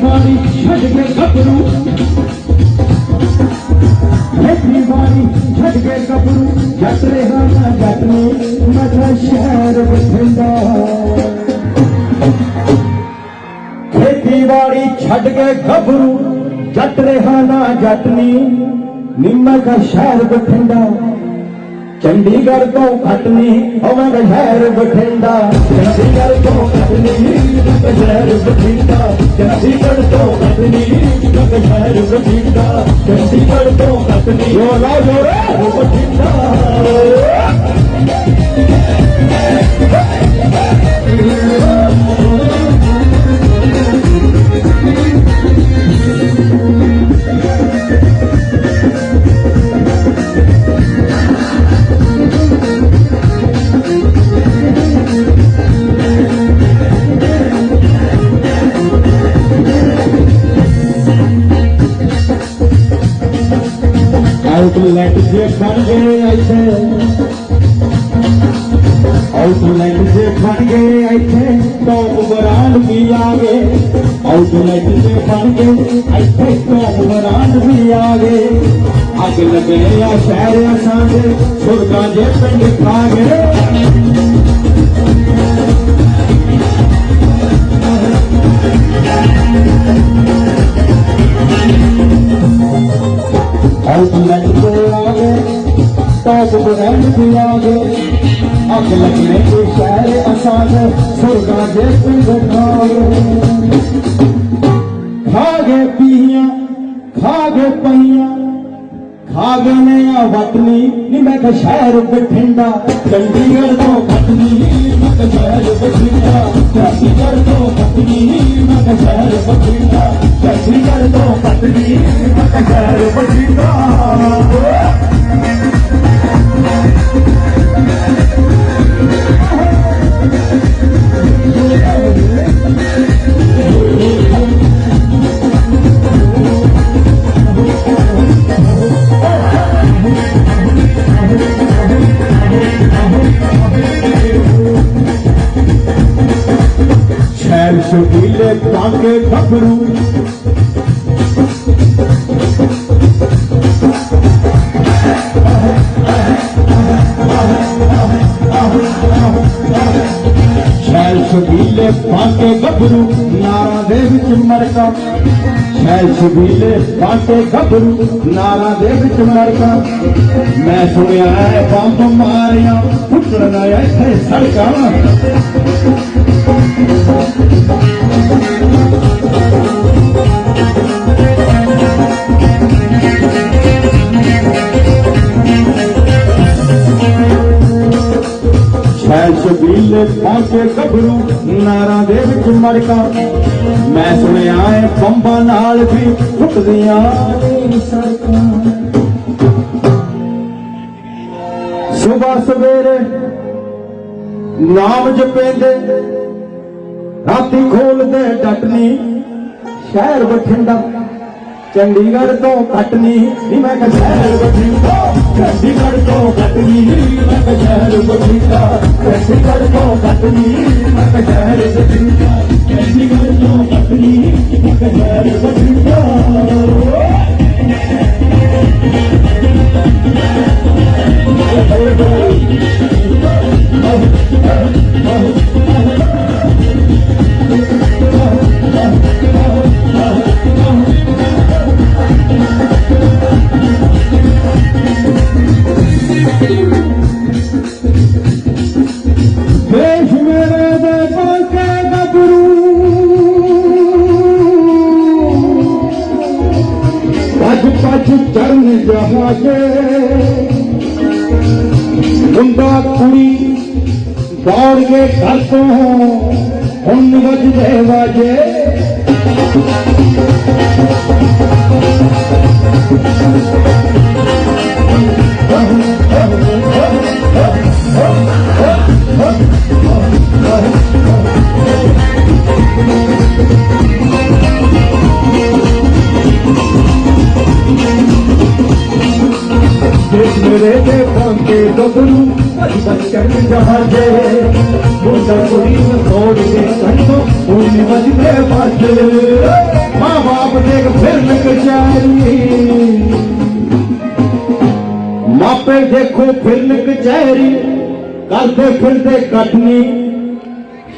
ਖੇਤੀਬਾੜੀ ਛੱਡ ਕੇ ਗੱਭਰੂ। ਖੇਤੀਬਾੜੀ ਛੱਡ ਕੇ ਗੱਭਰੂ। ਜੱਟ ਰਿਹਾ ਨਾ ਜੱਟ ਨੇ ਮਠਾ ਸ਼ਹਿਰ ਬਠਿੰਡਾ। ਖੇਤੀਬਾੜੀ ਛੱਡ ਕੇ ਗੱਭਰੂ, ਜੱਟ ਰਿਹਾ ਨਾ ਜੱਟ ਨੀ ਨਿੰਮਾ ਦਾ ਸ਼ਹਿਰ ਬਠਿੰਡਾ। ਚੰਡੀਗੜ੍ਹ ਤੋਂ ਘੱਟ ਨਹੀਂ ਹੋਵਾਂਗਾ ਸ਼ਹਿਰ ਬਠਿੰਡਾ। ਚੰਡੀਗੜ੍ਹ ਤੋਂ ਘੱਟ ਨਹੀਂ ਹੋਵਾਂਗਾ ਸ਼ਹਿਰ ਬਠਿੰਡਾ। ਚੰਡੀਗੜ੍ਹ ਤੋਂ ਘੱਟ ਨਹੀਂ ਹੋਵਾਂਗਾ ਸ਼ਹਿਰ ਬਠਿੰਡਾ। ਚੰਡੀਗੜ੍ਹ ਤੋਂ ਘੱਟ ਨਹੀਂ ਜੋ ਲਾ ਜੋਰੇ ਬਠਿੰਡਾ। ਆਊਟਲੈਟ ਜੇ ਬਣ ਗਏ ਇੱਥੇ ਆਊਟਲੈਟ ਜੇ ਬਣ ਗਏ ਇੱਥੇ ਟੌਪ ਬਰਾਂਡ ਵੀ ਆ ਗਏ ਆਊਟਲੈਟ ਜੇ ਬਣ ਗਏ ਇੱਥੇ ਟੌਪ ਬਰਾਂਡ ਵੀ ਆ ਗਏ ਅੱਗ ਲੱਗੇ ਆ ਸ਼ਹਿਰ ਅਸਾਂਦੇ ਸੁਰਗਾਂ ਜੇ ਪਿੰਡ ਖਾ ਆਊਟਲੈਟ ਤੇ ਆ ਗਏ ਟੌਪ ਅੱਗ ਲੱਗਣੇ ਤੇ ਸ਼ਹਿਰ ਅਸਾਂਦੇ ਸੁਰਗਾਂ ਜੇ ਪਿੰਡ ਖਾ ਗਏ ਖਾ ਗਏ ਪੀਆਂ, ਖਾ ਪਈਆਂ, ਖਾ ਗਏ ਆ ਵਤਨੀ, ਨੀ ਮੈਂ ਕਿਹਾ ਸ਼ਹਿਰ ਬਠਿੰਡਾ, ਚੰਡੀਗੜ੍ਹ ਤੋਂ ਖਤਨੀ ਸ਼ਹਿਰ ਬਠਿੰਡਾ ਚੰਡੀਗੜ੍ਹ ਤੋਂ ਖਤਨੀ ਮੈਂ ਕਿਹਾ ਸ਼ਹਿਰ ਬਠਿੰਡਾ ਚੰਡੀਗੜ੍ਹ ਤੋਂ ਖਤਨੀ ਮੈਂ ਸ਼ਹਿਰ ਬਠਿੰਡਾ ਸ਼ਹਿਰ ਸ਼ਬੀਲੇ ਪਾਕੇ ਖਬਰੂ ਸ਼ਬੀਲੇ ਪਾਕੇ ਗੱਭਰੂ ਨਾਰਾਂ ਦੇ ਵਿੱਚ ਮਰਕਾ। ਸ਼ੈਲ ਸ਼ਬੀਲੇ ਪਾਕੇ ਗੱਭਰੂ ਨਾਰਾਂ ਦੇ ਵਿੱਚ ਮਰਕਾ। ਮੈਂ ਸੁਣਿਆ ਹੈ ਬੰਬ ਮਾਰਿਆ ਫੁੱਟਣਾ ਇੱਥੇ ਸੜਕਾਂ। ਸ਼ੈਲ ਸ਼ਬੀਲੇ ਪਹੁੰਚੇ ਗੱਭਰੂ ਨਾਰਾਂ ਦੇ ਵਿੱਚ ਮੜਕਾ ਮੈਂ ਸੁਣਿਆ ਏ ਬੰਬਾਂ ਨਾਲ ਵੀ ਫੁੱਟਦੀਆਂ ਨੇ ਸੜਕਾਂ ਸਵੇਰ ਸਵੇਰੇ ਨਾਮ ਜਪੇਂਦੇ ਰਾਤੀ ਖੋਲਦੇ ਡਟਨੀ ਸ਼ਹਿਰ ਬਠਿੰਡਾ, ਚੰਡੀਗੜ੍ਹ ਤੋਂ ਘਟਨੀ ਨੀ ਮੈਂ ਕਿਹਾ ਸ਼ਹਿਰ ਬਠਿੰਡਾ, ਚੰਡੀਗੜ੍ਹ ਤੋਂ ਘਟਨੀ ਮੈਂ ਕਿਹਾ ਸ਼ਹਿਰ ਬਠਿੰਡਾ, ਚੰਡੀਗੜ੍ਹ ਤੋਂ ਘਟਨੀ ਮੈਂ ਕਿਹਾ ਸ਼ਹਿਰ ਬਠਿੰਡਾ, ਚੰਡੀਗੜ੍ਹ ਤੋਂ ਘਟਨੀ ਮੈਂ ਕਿਹਾ ਸ਼ਹਿਰ चरण जहाजे गुंडा कुड़ी दौड़ के घर तो हूँ वज वाजे Oh, oh, oh, oh. गुजरे थे के डबरू बचकर जहाजे मुसलपुरी छोड़ के संतो उन्हें बजते बस माँ बाप देख फिर लग माँ पे देखो फिर लग जाए करते फिरते कटनी।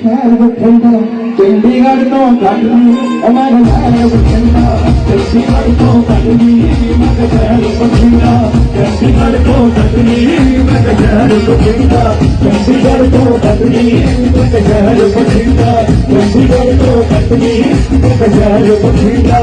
ਫਿਰਦੇ ਕੱਟਨੀ ਸ਼ਹਿਰ ਬਠਿੰਡਾ ਚੰਡੀਗੜ੍ਹ ਤੋਂ ਕੱਟਨੀ ਅਮਰ ਸ਼ਹਿਰ ਬਠਿੰਡਾ ਚੰਡੀਗੜ੍ਹ ਤੋਂ ਕੱਟਨੀ ਮੈਂ ਸ਼ਹਿਰ ਬਠਿੰਡਾ ਚੰਡੀਗੜ੍ਹ ਤੋਂ ਕੱਟਨੀ ਮੈਂ ਸ਼ਹਿਰ ਬਠਿੰਡਾ ਚੰਡੀਗੜ੍ਹ ਤੋਂ ਕੱਟਨੀ ਮੈਂ ਸ਼ਹਿਰ ਬਠਿੰਡਾ ਚੰਡੀਗੜ੍ਹ ਤੋਂ ਕੱਟਨੀ ਮੈਂ ਸ਼ਹਿਰ ਬਠਿੰਡਾ